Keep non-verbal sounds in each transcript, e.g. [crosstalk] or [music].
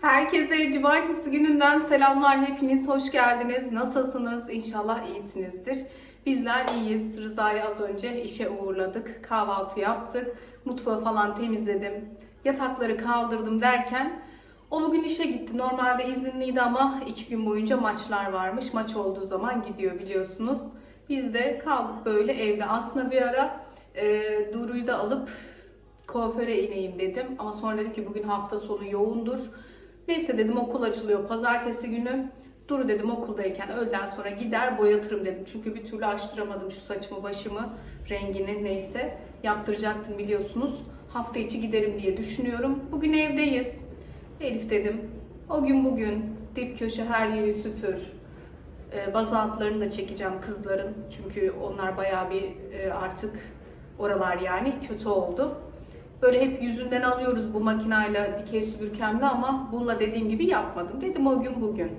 Herkese cumartesi gününden selamlar. Hepiniz hoş geldiniz. Nasılsınız? İnşallah iyisinizdir. Bizler iyiyiz. Rıza'yı az önce işe uğurladık. Kahvaltı yaptık. Mutfağı falan temizledim. Yatakları kaldırdım derken o bugün işe gitti. Normalde izinliydi ama iki gün boyunca maçlar varmış. Maç olduğu zaman gidiyor biliyorsunuz. Biz de kaldık böyle evde. Aslında bir ara e, Duru'yu da alıp kuaföre ineyim dedim. Ama sonra dedim ki bugün hafta sonu yoğundur. Neyse dedim okul açılıyor pazartesi günü. Duru dedim okuldayken öğleden sonra gider boyatırım dedim. Çünkü bir türlü açtıramadım şu saçımı başımı rengini neyse. Yaptıracaktım biliyorsunuz. Hafta içi giderim diye düşünüyorum. Bugün evdeyiz. Elif dedim. O gün bugün dip köşe her yeri süpür. E, bazı altlarını da çekeceğim kızların. Çünkü onlar bayağı bir e, artık oralar yani kötü oldu. Böyle hep yüzünden alıyoruz bu makinayla dikey süpürgemle ama bununla dediğim gibi yapmadım. Dedim o gün bugün.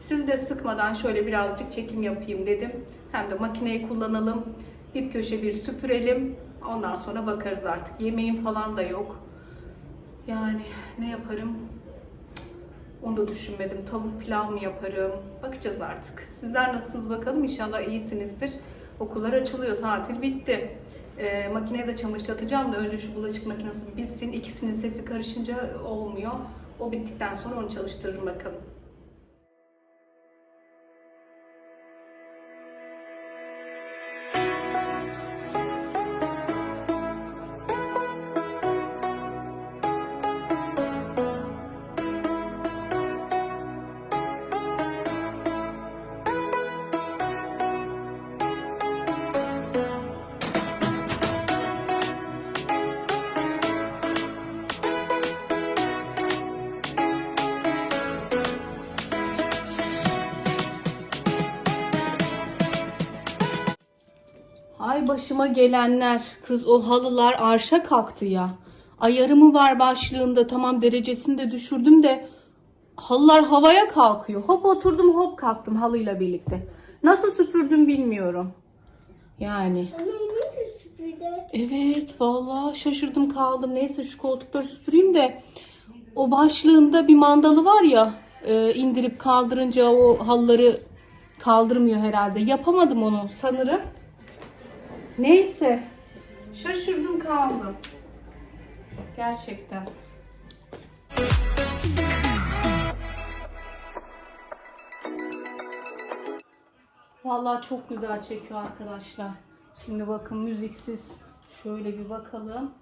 Sizi de sıkmadan şöyle birazcık çekim yapayım dedim. Hem de makineyi kullanalım. Dip köşe bir süpürelim. Ondan sonra bakarız artık. Yemeğim falan da yok. Yani ne yaparım? Onu da düşünmedim. Tavuk pilav mı yaparım? Bakacağız artık. Sizler nasılsınız bakalım. İnşallah iyisinizdir. Okullar açılıyor. Tatil bitti. Ee, makineye de çamaşırlatacağım da önce şu bulaşık makinesi bitsin. İkisinin sesi karışınca olmuyor. O bittikten sonra onu çalıştırırım bakalım. Ay başıma gelenler. Kız o halılar arşa kalktı ya. Ayarı mı var başlığında tamam derecesini de düşürdüm de halılar havaya kalkıyor. Hop oturdum hop kalktım halıyla birlikte. Nasıl süpürdüm bilmiyorum. Yani. Nasıl süpürdü? Evet vallahi şaşırdım kaldım. Neyse şu koltukları süpüreyim de o başlığında bir mandalı var ya e, indirip kaldırınca o halıları kaldırmıyor herhalde. Yapamadım onu sanırım. Neyse şaşırdım kaldım. Gerçekten. Vallahi çok güzel çekiyor arkadaşlar. Şimdi bakın müziksiz şöyle bir bakalım.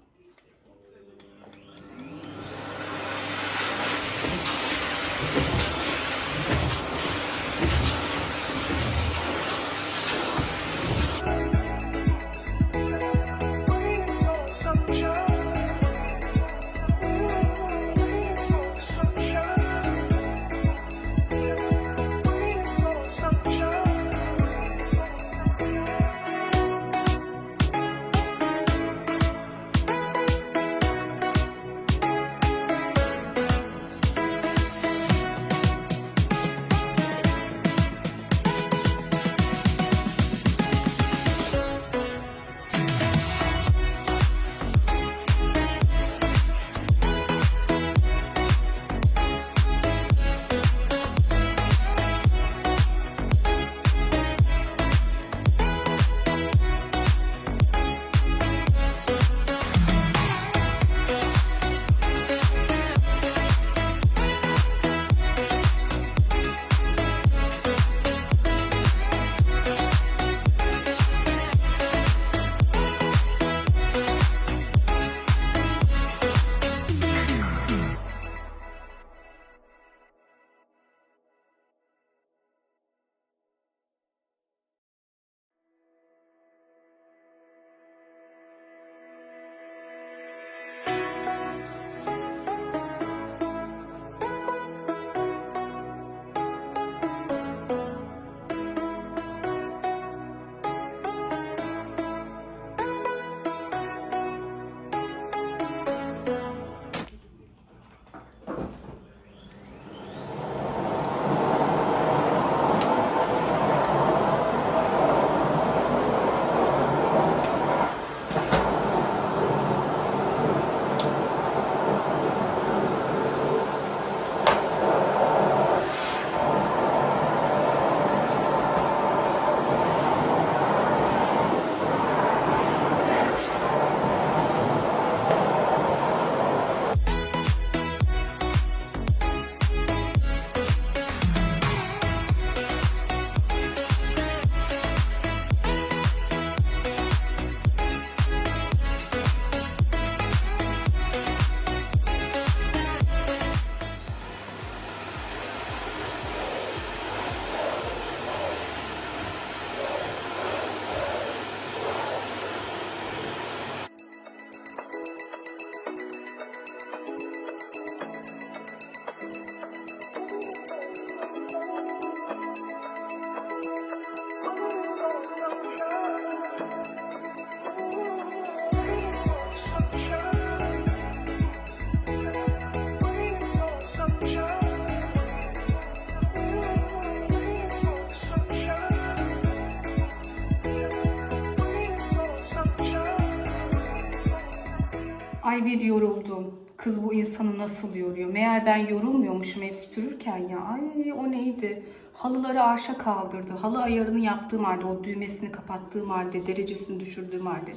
Ay bir yoruldum. Kız bu insanı nasıl yoruyor? Meğer ben yorulmuyormuşum ev süpürürken ya. Ay o neydi? Halıları arşa kaldırdı. Halı ayarını yaptığım halde, o düğmesini kapattığım halde, derecesini düşürdüğüm halde.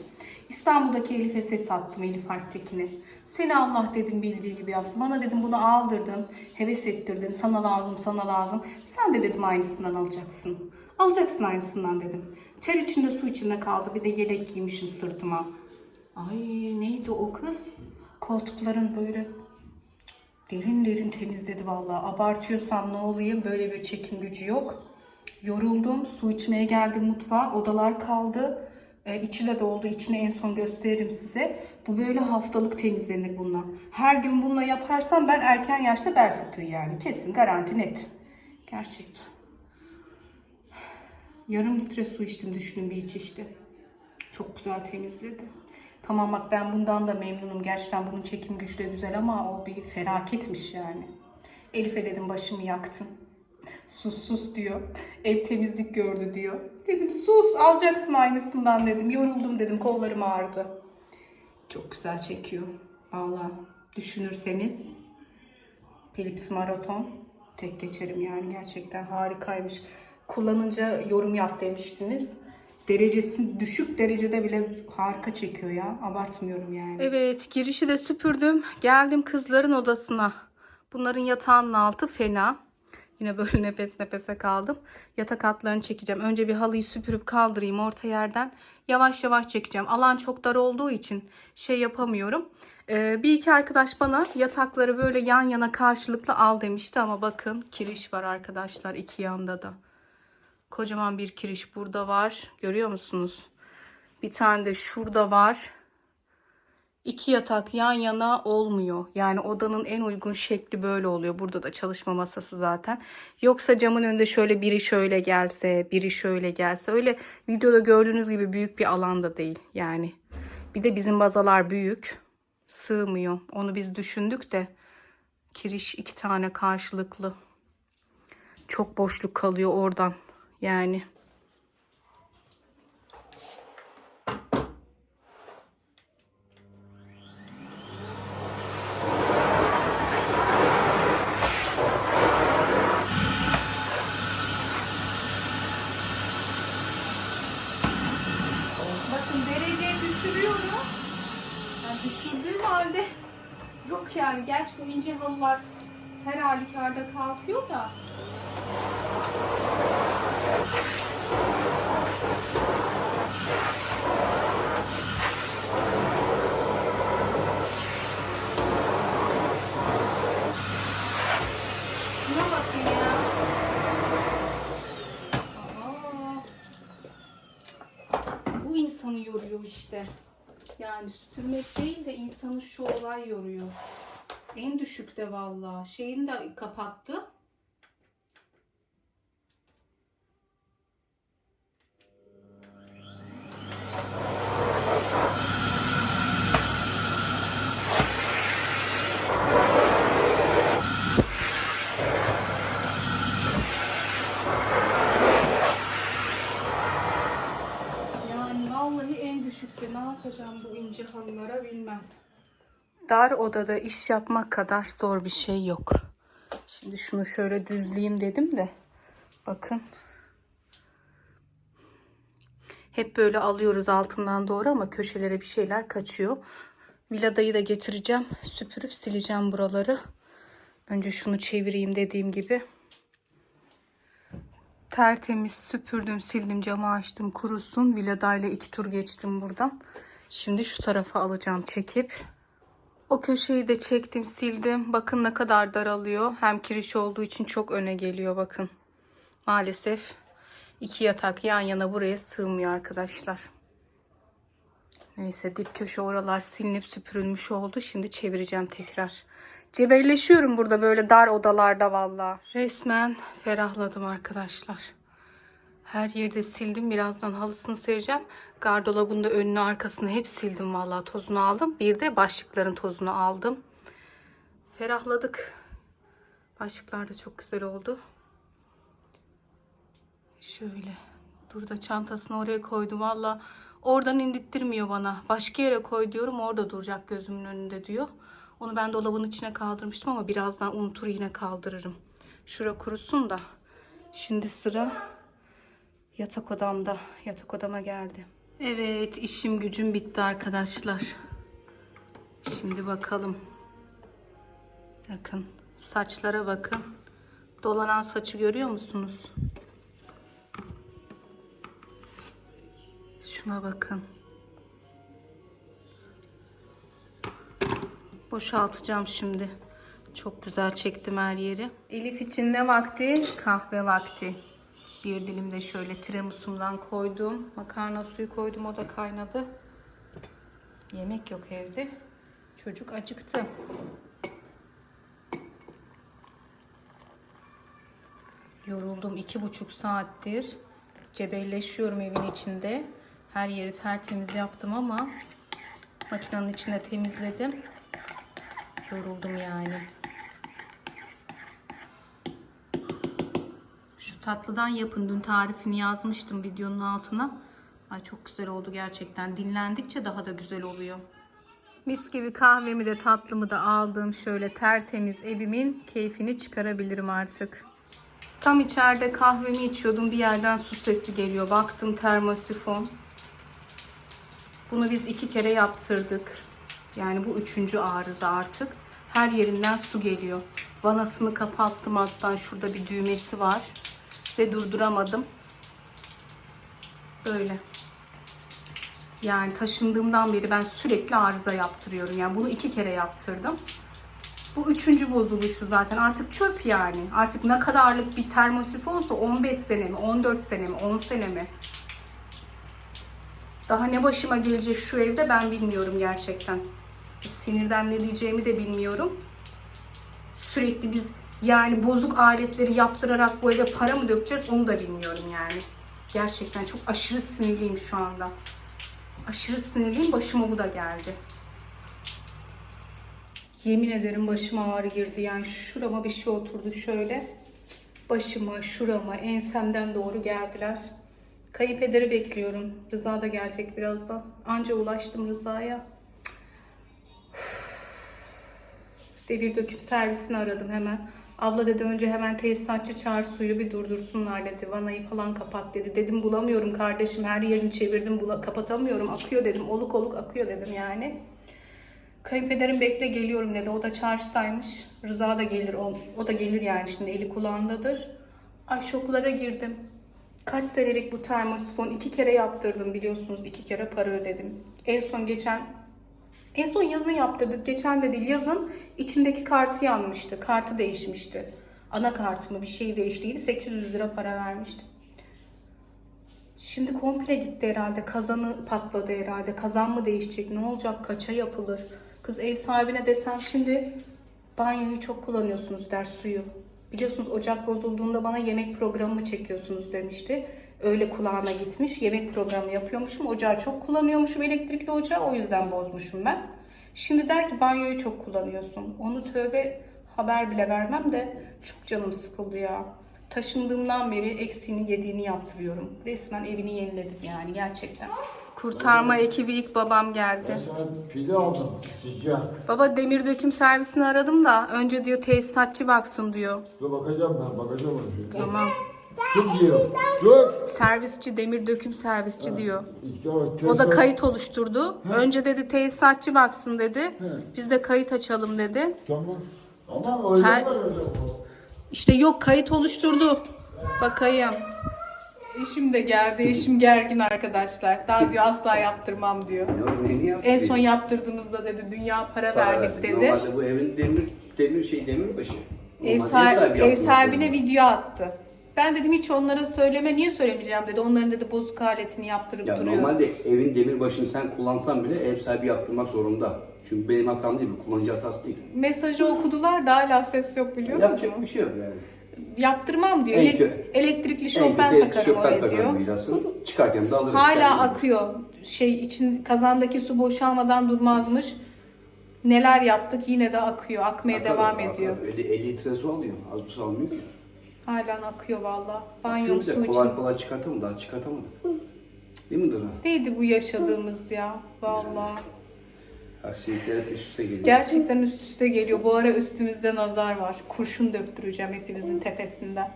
İstanbul'daki Elif'e ses attım, Elif Alptekin'e. Seni Allah dedim bildiği gibi yapsın. Bana dedim bunu aldırdın, heves ettirdin. Sana lazım, sana lazım. Sen de dedim aynısından alacaksın. Alacaksın aynısından dedim. Ter içinde su içinde kaldı. Bir de yelek giymişim sırtıma. Ay neydi o kız? Koltukların böyle derin derin temizledi vallahi. Abartıyorsam ne olayım böyle bir çekim gücü yok. Yoruldum. Su içmeye geldim mutfağa. Odalar kaldı. Ee, içi de doldu. İçini en son gösteririm size. Bu böyle haftalık temizlenir bununla. Her gün bununla yaparsam ben erken yaşta bel fıtığı yani. Kesin garanti net. Gerçekten. Yarım litre su içtim düşünün bir iç işte. Çok güzel temizledi. Tamam bak ben bundan da memnunum. Gerçekten bunun çekim gücü de güzel ama o bir felaketmiş yani. Elif'e dedim başımı yaktın. Sus sus diyor. [laughs] Ev temizlik gördü diyor. Dedim sus alacaksın aynısından dedim. Yoruldum dedim kollarım ağrıdı. Çok güzel çekiyor. Valla düşünürseniz Philips Marathon tek geçerim yani gerçekten harikaymış. Kullanınca yorum yap demiştiniz. Derecesi düşük derecede bile harika çekiyor ya. Abartmıyorum yani. Evet girişi de süpürdüm. Geldim kızların odasına. Bunların yatağının altı fena. Yine böyle [laughs] nefes nefese kaldım. Yatak altlarını çekeceğim. Önce bir halıyı süpürüp kaldırayım orta yerden. Yavaş yavaş çekeceğim. Alan çok dar olduğu için şey yapamıyorum. Ee, bir iki arkadaş bana yatakları böyle yan yana karşılıklı al demişti ama bakın kiriş var arkadaşlar iki yanda da. Kocaman bir kiriş burada var. Görüyor musunuz? Bir tane de şurada var. İki yatak yan yana olmuyor. Yani odanın en uygun şekli böyle oluyor. Burada da çalışma masası zaten. Yoksa camın önünde şöyle biri şöyle gelse, biri şöyle gelse. Öyle videoda gördüğünüz gibi büyük bir alanda değil yani. Bir de bizim bazalar büyük. Sığmıyor. Onu biz düşündük de. Kiriş iki tane karşılıklı. Çok boşluk kalıyor oradan. Yani. Düşürdüğüm halde yok yani. Gerçi bu ince halılar her halükarda kalkıyor da. Şuna bakın ya. Aa. Bu insanı yoruyor işte. Yani süpürmek değil de insanı şu olay yoruyor. En düşükte vallahi. Şeyini de kapattı. Yani vallahi en düşükte ne yapacağım bu ince halılara bilmem. Dar odada iş yapmak kadar zor bir şey yok. Şimdi şunu şöyle düzleyeyim dedim de. Bakın. Hep böyle alıyoruz altından doğru ama köşelere bir şeyler kaçıyor. Viladayı da getireceğim. Süpürüp sileceğim buraları. Önce şunu çevireyim dediğim gibi. Tertemiz süpürdüm, sildim, camı açtım, kurusun. Viladayla iki tur geçtim buradan. Şimdi şu tarafa alacağım çekip. O köşeyi de çektim, sildim. Bakın ne kadar daralıyor. Hem kiriş olduğu için çok öne geliyor bakın. Maalesef iki yatak yan yana buraya sığmıyor arkadaşlar. Neyse dip köşe oralar silinip süpürülmüş oldu. Şimdi çevireceğim tekrar. Cebelleşiyorum burada böyle dar odalarda valla. Resmen ferahladım arkadaşlar. Her yerde sildim. Birazdan halısını sereceğim. Gardırobun da önünü arkasını hep sildim valla. Tozunu aldım. Bir de başlıkların tozunu aldım. Ferahladık. Başlıklar da çok güzel oldu. Şöyle Dur da çantasını oraya koydu. Valla oradan indirttirmiyor bana. Başka yere koy diyorum. Orada duracak gözümün önünde diyor. Onu ben dolabın içine kaldırmıştım ama birazdan unutur yine kaldırırım. Şura kurusun da. Şimdi sıra yatak odamda. Yatak odama geldi. Evet işim gücüm bitti arkadaşlar. Şimdi bakalım. Bakın saçlara bakın. Dolanan saçı görüyor musunuz? Şuna bakın. Boşaltacağım şimdi. Çok güzel çektim her yeri. Elif için ne vakti? Kahve vakti. Bir dilim de şöyle tiramisumdan koydum. Makarna suyu koydum o da kaynadı. Yemek yok evde. Çocuk acıktı. Yoruldum iki buçuk saattir. Cebelleşiyorum evin içinde. Her yeri tertemiz yaptım ama makinenin içinde temizledim. Yoruldum yani. Şu tatlıdan yapın. Dün tarifini yazmıştım videonun altına. Ay çok güzel oldu gerçekten. Dinlendikçe daha da güzel oluyor. Mis gibi kahvemi de tatlımı da aldım. Şöyle tertemiz evimin keyfini çıkarabilirim artık. Tam içeride kahvemi içiyordum. Bir yerden su sesi geliyor. Baktım termosifon. Bunu biz iki kere yaptırdık. Yani bu üçüncü arıza artık. Her yerinden su geliyor. Vanasını kapattım hatta şurada bir düğmesi var. Ve durduramadım. Böyle. Yani taşındığımdan beri ben sürekli arıza yaptırıyorum. Yani bunu iki kere yaptırdım. Bu üçüncü bozuluşu zaten. Artık çöp yani. Artık ne kadarlık bir termosifonsa 15 sene mi, 14 sene mi, 10 sene mi? Daha ne başıma gelecek şu evde ben bilmiyorum gerçekten. Sinirden ne diyeceğimi de bilmiyorum. Sürekli biz yani bozuk aletleri yaptırarak bu eve para mı dökeceğiz onu da bilmiyorum yani. Gerçekten çok aşırı sinirliyim şu anda. Aşırı sinirliyim başıma bu da geldi. Yemin ederim başıma ağrı girdi. Yani şurama bir şey oturdu şöyle. Başıma, şurama, ensemden doğru geldiler. Kayınpederi bekliyorum. Rıza da gelecek birazdan. Anca ulaştım Rıza'ya. Devir döküm servisini aradım hemen. Abla dedi önce hemen tesisatçı çağır suyu bir durdursunlar dedi. Vanayı falan kapat dedi. Dedim bulamıyorum kardeşim her yerini çevirdim bula kapatamıyorum akıyor dedim. Oluk oluk akıyor dedim yani. Kayınpederim bekle geliyorum dedi. O da çarşıdaymış. Rıza da gelir. O, o da gelir yani şimdi eli kulağındadır. Ay şoklara girdim. Kaç senelik bu termosifon iki kere yaptırdım biliyorsunuz. iki kere para ödedim. En son geçen en son yazın yaptırdık. Geçen de değil yazın içindeki kartı yanmıştı. Kartı değişmişti. Ana kartımı bir şey değiştiydi. 800 lira para vermiştim. Şimdi komple gitti herhalde. Kazanı patladı herhalde. Kazan mı değişecek? Ne olacak? Kaça yapılır? Kız ev sahibine desem şimdi banyoyu çok kullanıyorsunuz der suyu. Biliyorsunuz ocak bozulduğunda bana yemek programı çekiyorsunuz demişti. Öyle kulağına gitmiş. Yemek programı yapıyormuşum. Ocağı çok kullanıyormuşum elektrikli ocağı. O yüzden bozmuşum ben. Şimdi der ki banyoyu çok kullanıyorsun. Onu tövbe haber bile vermem de çok canım sıkıldı ya. Taşındığımdan beri eksiğini yediğini yaptırıyorum. Resmen evini yeniledim yani gerçekten. Kurtarma ekibi ilk babam geldi. Ben sana pide aldım sıcak. Baba demir döküm servisini aradım da önce diyor tesisatçı baksın diyor. Dur bakacağım ben bakacağım onu. Tamam. Kim diyor? Dur. Servisçi demir döküm servisçi diyor. O, da kayıt oluşturdu. Önce dedi tesisatçı baksın dedi. Biz de kayıt açalım dedi. Tamam. Ama öyle Her- var öyle. İşte yok kayıt oluşturdu. Bakayım. Eşim de geldi. Eşim gergin arkadaşlar. Daha diyor asla yaptırmam diyor. Ya neyini yaptı? En son yaptırdığımızda dedi dünya para verdik dedi. Normalde bu evin demir demir şey demir başı. Ev, Normalde sahibi, ev sahibine video attı. Ben dedim hiç onlara söyleme niye söylemeyeceğim dedi. Onların dedi bozuk aletini yaptırıp Ya duruyor. normalde evin demir başını sen kullansan bile ev sahibi yaptırmak zorunda. Çünkü benim hatam değil bu kullanıcı hatası değil. Mesajı okudular da hala ses yok biliyor musun? Yapacak bir şey yok yani. Yaptırmam diyor. En Elek- kötü- elektrikli En şofben kötü takarım şofben oraya takarım diyor. vidasını. Çıkarken de alırım. Hala kendim. akıyor. Şey için kazandaki su boşalmadan durmazmış. Neler yaptık yine de akıyor. Akmaya Akar, devam akar. ediyor. Öyle 50 litre su alıyor. Az bir su almıyor ki. Halen akıyor valla. Banyo Bakıyorum su da için. kolay kolay çıkartamadım daha çıkartamadım. Değil mi Dara? Neydi bu yaşadığımız ya? Valla. Her şey üst üste geliyor. Gerçekten üst üste geliyor. Bu ara üstümüzde nazar var. Kurşun döktüreceğim hepimizin tepesinden.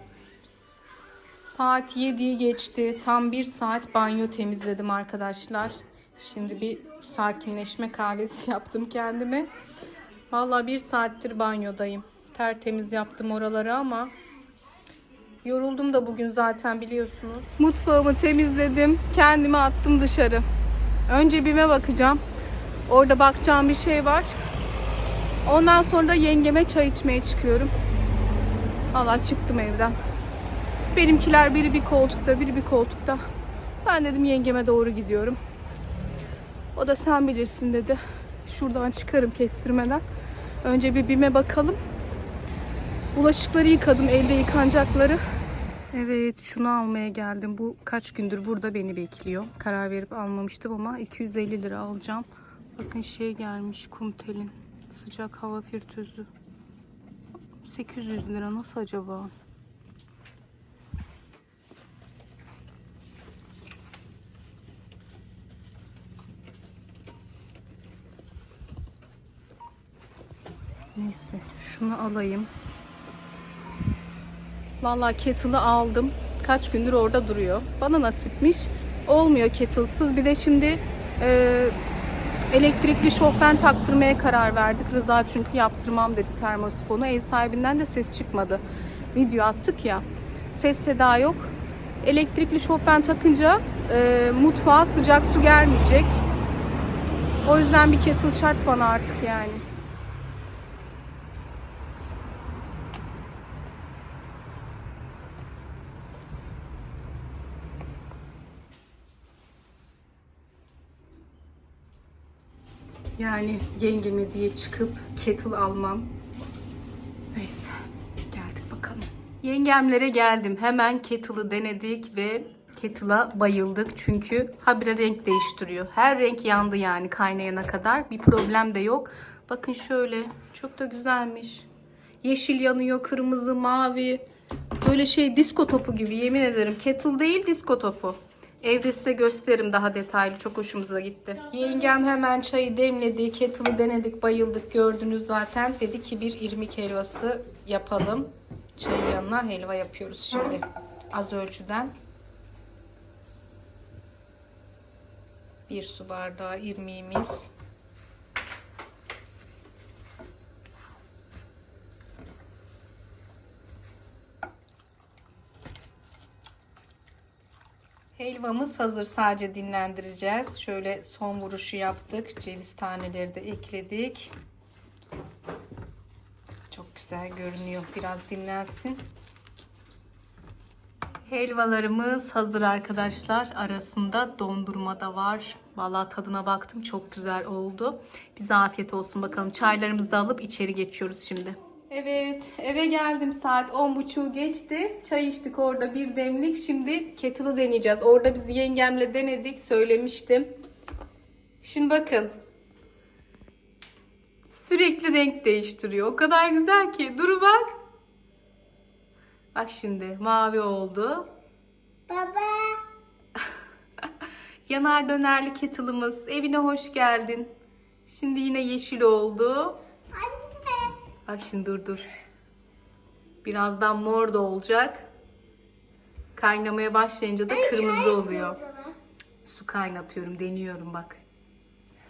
Saat 7'yi geçti. Tam bir saat banyo temizledim arkadaşlar. Şimdi bir sakinleşme kahvesi [laughs] yaptım kendime. Vallahi bir saattir banyodayım. Tertemiz yaptım oraları ama yoruldum da bugün zaten biliyorsunuz. Mutfağımı temizledim. Kendimi attım dışarı. Önce BİM'e bakacağım. Orada bakacağım bir şey var. Ondan sonra da yengeme çay içmeye çıkıyorum. Valla çıktım evden. Benimkiler biri bir koltukta, biri bir koltukta. Ben dedim yengeme doğru gidiyorum. O da sen bilirsin dedi. Şuradan çıkarım kestirmeden. Önce bir bime bakalım. Bulaşıkları yıkadım, elde yıkanacakları. Evet, şunu almaya geldim. Bu kaç gündür burada beni bekliyor. Karar verip almamıştım ama 250 lira alacağım. Bakın şey gelmiş kumtelin. Sıcak hava filtrözü. 800 lira nasıl acaba? Neyse şunu alayım. Vallahi kettle'ı aldım. Kaç gündür orada duruyor. Bana nasipmiş. Olmuyor kettle'sız. Bir de şimdi e, elektrikli şofben taktırmaya karar verdik. Rıza çünkü yaptırmam dedi termosifonu. Ev sahibinden de ses çıkmadı. Video attık ya. Ses seda yok. Elektrikli şofben takınca e, mutfağa sıcak su gelmeyecek. O yüzden bir kettle şart bana artık yani. Yani yengeme diye çıkıp kettle almam. Neyse geldik bakalım. Yengemlere geldim. Hemen kettle'ı denedik ve kettle'a bayıldık. Çünkü habire renk değiştiriyor. Her renk yandı yani kaynayana kadar. Bir problem de yok. Bakın şöyle. Çok da güzelmiş. Yeşil yanıyor, kırmızı, mavi. Böyle şey disko topu gibi yemin ederim. Kettle değil disko topu. Evde size gösteririm daha detaylı. Çok hoşumuza gitti. Yengem hemen çayı demledi. Kettle'ı denedik, bayıldık. Gördünüz zaten. Dedi ki bir irmik helvası yapalım. Çayın yanına helva yapıyoruz şimdi. Az ölçüden. Bir su bardağı irmiğimiz. Helvamız hazır. Sadece dinlendireceğiz. Şöyle son vuruşu yaptık. Ceviz taneleri de ekledik. Çok güzel görünüyor. Biraz dinlensin. Helvalarımız hazır arkadaşlar. Arasında dondurma da var. Vallahi tadına baktım. Çok güzel oldu. Bize afiyet olsun bakalım. Çaylarımızı da alıp içeri geçiyoruz şimdi. Evet, eve geldim saat 10.30 geçti. Çay içtik orada bir demlik. Şimdi kettle'ı deneyeceğiz. Orada biz yengemle denedik, söylemiştim. Şimdi bakın. Sürekli renk değiştiriyor. O kadar güzel ki. Dur bak. Bak şimdi mavi oldu. Baba. [laughs] Yanar dönerli kettle'ımız. Evine hoş geldin. Şimdi yine yeşil oldu. Anne. Bak şimdi dur dur. Birazdan mor da olacak. Kaynamaya başlayınca da kırmızı oluyor. Su kaynatıyorum, deniyorum bak.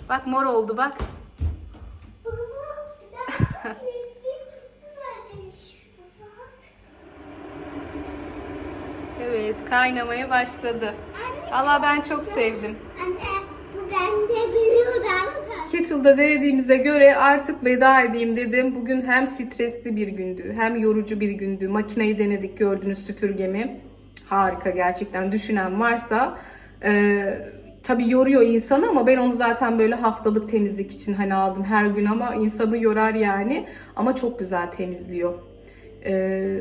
Bak mor oldu bak. [laughs] Evet, kaynamaya başladı. Allah ben çok sevdim. Anne bu ben de biliyordum. Kettle'da denediğimize göre artık veda edeyim dedim. Bugün hem stresli bir gündü hem yorucu bir gündü. Makineyi denedik gördünüz süpürgemi. Harika gerçekten düşünen varsa. Ee, tabii yoruyor insanı ama ben onu zaten böyle haftalık temizlik için hani aldım her gün ama insanı yorar yani. Ama çok güzel temizliyor. Ee,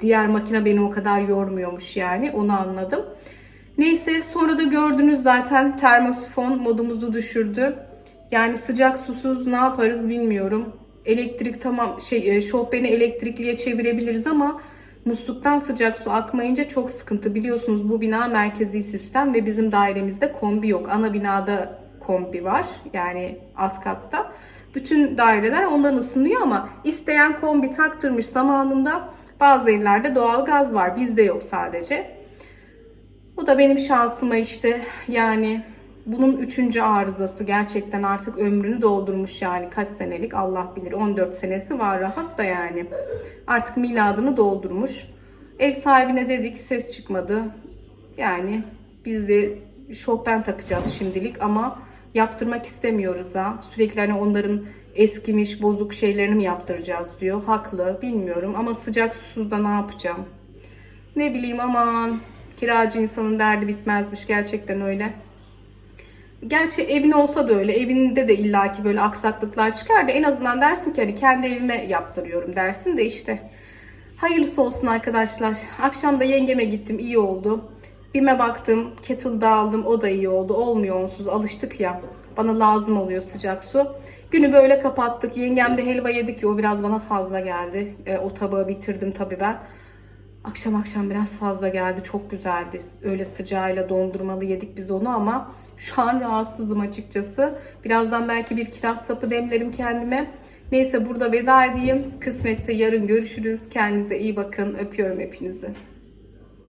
diğer makine beni o kadar yormuyormuş yani onu anladım. Neyse sonra da gördünüz zaten termosifon modumuzu düşürdü. Yani sıcak susuz ne yaparız bilmiyorum. Elektrik tamam şey e, şofbeni elektrikliye çevirebiliriz ama Musluktan sıcak su akmayınca çok sıkıntı. Biliyorsunuz bu bina merkezi sistem ve bizim dairemizde kombi yok. Ana binada kombi var. Yani alt katta. Bütün daireler ondan ısınıyor ama isteyen kombi taktırmış zamanında bazı evlerde doğalgaz var. Bizde yok sadece. Bu da benim şansıma işte yani bunun üçüncü arızası gerçekten artık ömrünü doldurmuş yani. Kaç senelik? Allah bilir. 14 senesi var rahat da yani. Artık miladını doldurmuş. Ev sahibine dedik ses çıkmadı. Yani biz de şofben takacağız şimdilik ama yaptırmak istemiyoruz ha. Sürekli hani onların eskimiş bozuk şeylerini mi yaptıracağız diyor. Haklı bilmiyorum ama sıcak susuz da ne yapacağım. Ne bileyim aman kiracı insanın derdi bitmezmiş gerçekten öyle. Gerçi evin olsa da öyle. Evinde de illaki böyle aksaklıklar çıkar da en azından dersin ki hani kendi evime yaptırıyorum dersin de işte. Hayırlısı olsun arkadaşlar. Akşam da yengeme gittim iyi oldu. Bime baktım kettle'da aldım o da iyi oldu. Olmuyor onsuz alıştık ya. Bana lazım oluyor sıcak su. Günü böyle kapattık. Yengem de helva yedik ki o biraz bana fazla geldi. E, o tabağı bitirdim tabii ben. Akşam akşam biraz fazla geldi. Çok güzeldi. Öyle sıcağıyla dondurmalı yedik biz onu ama şu an rahatsızım açıkçası. Birazdan belki bir kiraz sapı demlerim kendime. Neyse burada veda edeyim. Kısmetse yarın görüşürüz. Kendinize iyi bakın. Öpüyorum hepinizi.